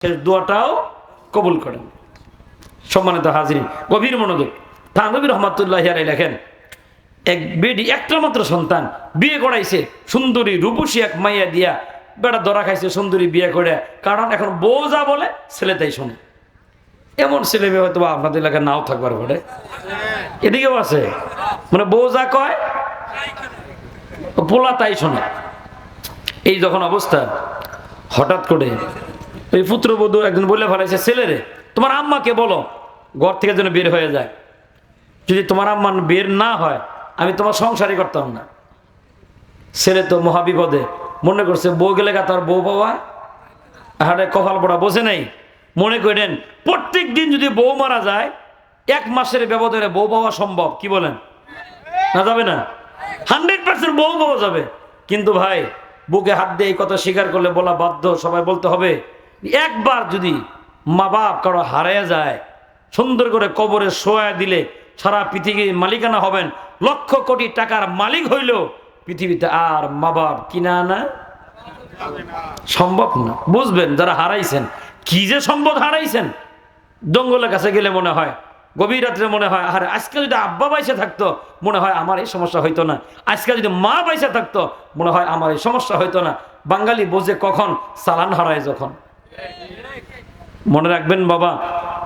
শেষ দোয়াটাও কবুল করেন। সম্মানিত হাজির গভীর মনোযোগ। থানবী রহমতুল্লাহ আলাই লেখেন, এক বেডি একটা মাত্র সন্তান, বিয়ে করাইছে, সুন্দরী রূপসী এক মাইয়া দিয়া, বেটা ধরা খাইছে, সুন্দরী বিয়ে করে, কারণ এখন যা বলে, ছেলে তাই শোনে। এমন ছেলে মেয়ে হয়তো আপনাদের এলাকায় নাও থাকবার ঘরে এদিকেও আছে। মানে যা কয়, পোলা তাই শোনে। এই যখন অবস্থা, হঠাৎ করে এই পুত্রবধূ একজন বলে ফেলাইছে ছেলেরে তোমার আম্মাকে বলো, ঘর থেকে যেন বের হয়ে যায়। যদি তোমার আম্মা বের না হয়, আমি তোমার সংসারই করতাম না। ছেলে তো মহাবিপদে মনে করছে, বউ গেলে তার বউ পাওয়া হাড়ে কপাল পড়া বোঝে নেই। মনে করেন, প্রত্যেক দিন যদি বউ মারা যায়, এক মাসের ব্যবধানে বউ পাওয়া সম্ভব, কি বলেন? না যাবে না? হান্ড্রেড পার্সেন্ট বউ পাওয়া যাবে। কিন্তু ভাই, বুকে হাত দিয়ে এই কথা স্বীকার করলে বলা বাধ্য, সবাই বলতে হবে একবার যদি মা বাপ কারও হারিয়ে যায়, সুন্দর করে কবরে শোয়া দিলে সারা পৃথিবীর মালিকানা হবেন, লক্ষ কোটি টাকার মালিক হইল, পৃথিবীতে আর মা বাপ কিনা না সম্ভব না। বুঝবেন, যারা হারাইছেন, কি যে সম্পদ হারাইছেন? জঙ্গলের কাছে গেলে মনে হয়, গভীর রাত্রে মনে হয়, আরে আজকে যদি আব্বা বাইসে থাকতো, মনে হয় আমার এই সমস্যা হইতো না। আজকে যদি মা বাইসে থাকতো, মনে হয় আমার এই সমস্যা হইতো না। বাঙালি বোঝে কখন, চালান হারায় যখন। মনে রাখবেন বাবা,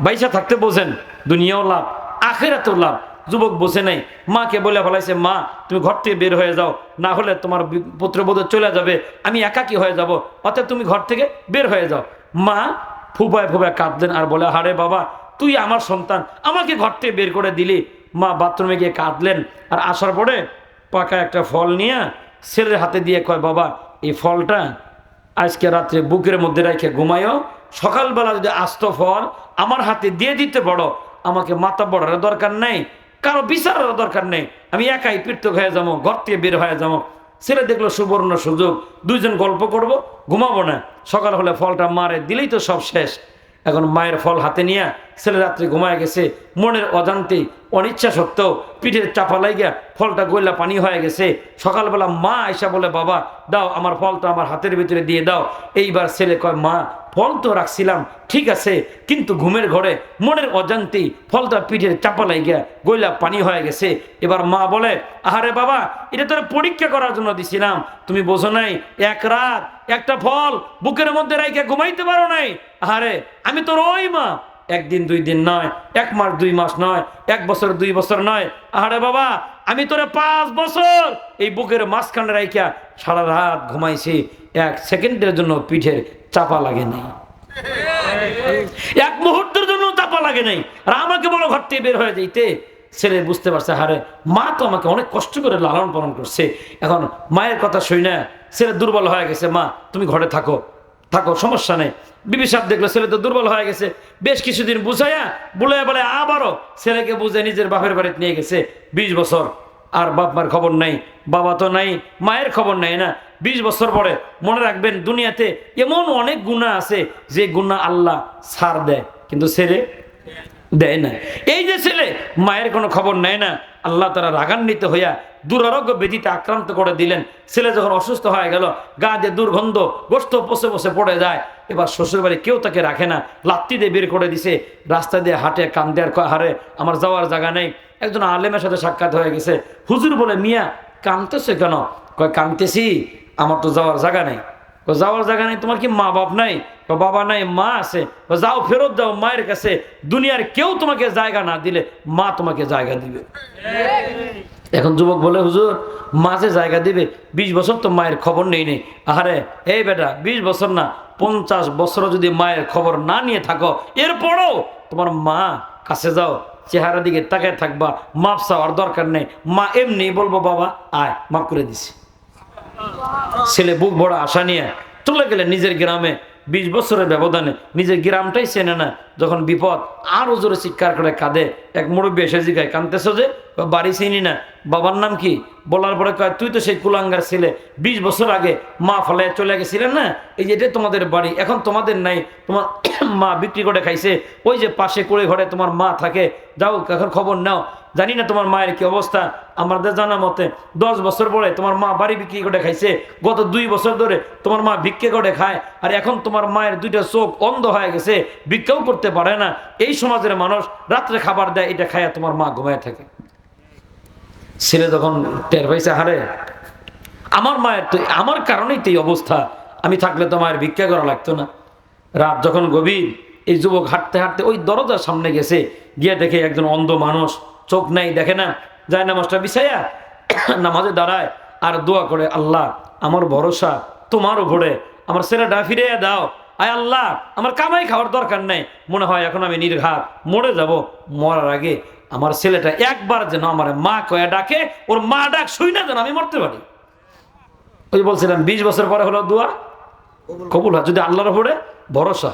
বাইসা থাকতে বোঝেন, দুনিয়াও লাভ, আখেরাতেও লাভ। যুবক বসে নেই, মাকে বলে ফেলাইছে, মা, তুমি ঘর থেকে বের হয়ে যাও, না হলে তোমার পুত্রবধূ চলে যাবে, আমি একাকি হয়ে যাব, অতএব তুমি ঘর থেকে বের হয়ে যাও। মা ফুবায় ফুবায় কাঁদলেন আর বলে, হারে বাবা, তুই আমার সন্তান, আমাকে ঘর থেকে বের করে দিলি। মা বাথরুমে গিয়ে কাঁদলেন আর আসার পরে পাকা একটা ফল নিয়ে ছেলের হাতে দিয়ে কয়, বাবা, এই ফলটা আজকে রাত্রে বুকের মধ্যে রেখে ঘুমায়ও সকালবেলা যদি আস্ত ফল আমার হাতে দিয়ে দিতে বড় আমাকে মাথা বড়ার দরকার নেই, কারও বিচারের দরকার নেই। আমি একাই পৃথক হয়ে যাব, ঘর থেকে বের হয়ে যাব। ছেলে দেখল সুবর্ণ সুযোগ, দুইজন গল্প করব, ঘুমাবো না। সকাল হলে ফলটা মারে, দিলেই তো সব শেষ। এখন মায়ের ফল হাতে নিয়ে ছেলে রাত্রে ঘুমায় গেছে, মনের অজান্তেই অনিচ্ছা সত্ত্বেও পিঠের চাপা লাগিয়া ফলটা গইলা পানি হয়ে গেছে। সকালবেলা মা আইসা বলে, বাবা, দাও আমার ফলটা আমার হাতের ভিতরে দিয়ে দাও। এইবার ছেলে কয়, মা, ফল তো রাখছিলাম, ঠিক আছে, কিন্তু ঘুমের ঘরে মনের অজান্তেই ফলটা পিঠের চাপা লাগিয়া গইলা পানি হয়ে গেছে। এবার মা বলে, আহারে বাবা, এটা তোর পরীক্ষা করার জন্য দিছিলাম। তুমি বোঝো নাই, এক রাত একটা ফল বুকের মধ্যে রাইখে ঘুমাইতে পারো নাই আহারে আমি তোর ওই মা। একদিন দুই দিন নয়, এক মাস দুই মাস নয়, এক বছর দুই বছর নয়। আহারে বাবা, আমি তোরে পাঁচ বছর। এই বুকের মাঝখানে রাইখা সারা রাত ঘুমাইছি। এক সেকেন্ডের জন্য পিঠের চাপা লাগে নাই। এক মুহূর্তের জন্য চাপা লাগে নাই। আর আমাকে বলো ঘর থেকে বের হয়ে যাইতে। ছেলে বুঝতে পারছে হারে মা তো আমাকে অনেক কষ্ট করে লালন পালন করছে। এখন মায়ের কথা শুই না। ছেলে দুর্বল হয়ে গেছে, মা, তুমি ঘরে থাকো। থাকো, সমস্যা নেই। বিবি সাহেব দেখল, ছেলে তো দুর্বল হয়ে গেছে। বেশ কিছুদিন বুঝাইয়া বলে বলে, আবারও ছেলেকে বুঝে নিজের বাপের বাড়িতে নিয়ে গেছে। বিশ বছর। আর বাপ মার খবর নাই, বাবা তো নাই, মায়ের খবর নাই না? বিশ বছর পরে মনে রাখবেন, দুনিয়াতে এমন অনেক গুণা আছে, যে গুণা আল্লাহ ছাড় দেয়। কিন্তু ছেলে? দেয় না। এই যে ছেলে, মায়ের কোনো খবর নেয় না। আল্লাহ তারা রাগান্বিত হইয়া দুরারোগ্য ব্যাধিতে আক্রান্ত করে দিলেন। ছেলে যখন অসুস্থ হয়ে গেল, গা দিয়ে দুর্গন্ধ, গোস্ত পচে পচে পড়ে যায়। এবার শ্বশুরবাড়ি কেউ তাকে রাখে না। লাত্তি দিয়ে বের করে দিছে। রাস্তা দিয়ে হাটে, কান্দে আর হারে আমার যাওয়ার জায়গা নেই। একজন আলেমের সাথে সাক্ষাৎ হয়ে গেছে। হুজুর বলে, মিয়া, কাঁদতেছে কেন? কয়, কাঁদতেছি, আমার তো যাওয়ার জায়গা নেই। যাওয়ার জায়গা নেই তোমার কি মা বাপ নাই? কয়, বাবা নাই মা আছে। কয়, যাও ফেরত যাও মায়ের কাছে। দুনিয়ার কেউ তোমাকে জায়গা না দিলে মা তোমাকে জায়গা দিবে। এখন যুবক বলে হুজুর মাঝে জায়গা দিবে বিশ বছর তো মায়ের খবর নেই নেই আহারে এই বেটা বিশ বছর না পঞ্চাশ বছর যদি মায়ের খবর না নিয়ে থাকো এরপরও তোমার মা কাছে যাও চেহারা দিকে তাকায় থাকবা মাপ চাওয়ার দরকার নেই। মা এমনি বলব বাবা আয় মাফ করে দিছি। ছেলে বুক বড় আশা নিয়ে চলে গেলে নিজের গ্রামে বিশ বছরের ব্যবধানে নিজের গ্রামটাই চেনে না। যখন বিপদ আরও জোরে চিৎকার করে কাঁদে, এক মুরব্বী এসে জিগায়, কাঁদতেছ যে? বাড়ি চিনি না। বাবার নাম কি? বলার পরে কয়, তুই তো সেই কুলাঙ্গার ছেলে। বিশ বছর আগে মা ফলে চলে গেছিলেন না? এই যে তোমাদের বাড়ি। এখন তোমাদের নাই। তোমার মা বিক্রি করে খাইছে। ওই যে পাশে করে ঘরে তোমার মা থাকে। যাও, এখন খবর নাও। জানি না তোমার মায়ের কি অবস্থা। আমাদের জানা মতে দশ বছর পরে তোমার মা বাড়ি বিক্রি করে খাইছে, গত দুই বছর ধরে তোমার মা ভিক্ষে করে খায়, আর এখন তোমার মায়ের দুইটা চোখ অন্ধ হয়ে গেছে, ভিক্ষাও করতে পারে না। এই সমাজের মানুষ রাত্রে খাবার দেয়, এটা খায় তোমার মা ঘুমায় থাকে। ছেলে যখন টের পাইছে হারে আমার মায়ের তো, আমার কারণেই তো এই অবস্থা। আমি থাকলে তো মায়ের ভিক্ষা করা লাগতো না। রাত যখন গভীর, এই যুবক হাঁটতে হাঁটতে ওই দরজার সামনে গেছে, গিয়ে দেখে একজন অন্ধ মানুষ চোখ নাই, দেখে না, যায় নামাজটা বিছাইয়া নামাজে দাঁড়ায় আর দোয়া করে, আল্লাহ, আমার ভরসা তোমার উপরে, আমার ছেলেটা ফিরে দাও। আয় আল্লাহ, আমার কামাই খাওয়ার দরকার নেই। মনে হয় এখন আমি নির্ঘাত, মরে যাব। মরার আগে আমার ছেলেটা একবার যেন আমার মা কয়া ডাকে, ওর মা ডাক শুই না যেন আমি মরতে পারি। ওই বলছিলাম, বিশ বছর পরে হলো দোয়া? কবুল হয়, যদি আল্লাহর উপরে ভরসা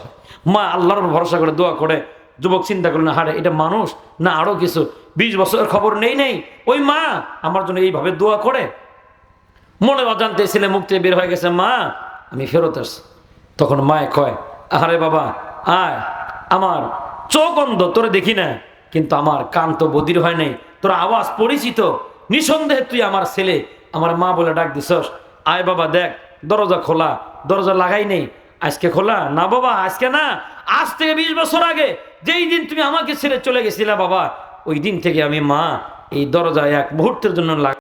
মা আল্লাহর ভরসা করে, দোয়া করে। যুবক চিন্তা করল না হারে এটা মানুষ না আরও কিছু? বিশ বছরের খবর নেই নেই। ওই মা আমার জন্য এইভাবে দোয়া করে। মনে অজান্তে ছেলে মুক্তি বের হয়ে গেছে, মা, আমি ফেরত আসছি। তখন মায় কয় আরে বাবা, আয়। আমার চোখ অন্ধ, তোরে দেখি না। কিন্তু আমার কান তো বদির হয় নাই। তোর আওয়াজ পরিচিত। নিঃসন্দেহে তুই আমার ছেলে। আমার মা বলে ডাক দিছস। আয় বাবা, দেখ, দরজা খোলা। দরজা লাগাই নেই। আজকে খোলা? না বাবা, আজকে না। আজ থেকে বিশ বছর আগে যেই দিন তুমি আমাকে ছেড়ে চলে গেছিলা বাবা ওই দিন থেকে আমি মা এই দরজায় এক মুহূর্তের জন্য লাগ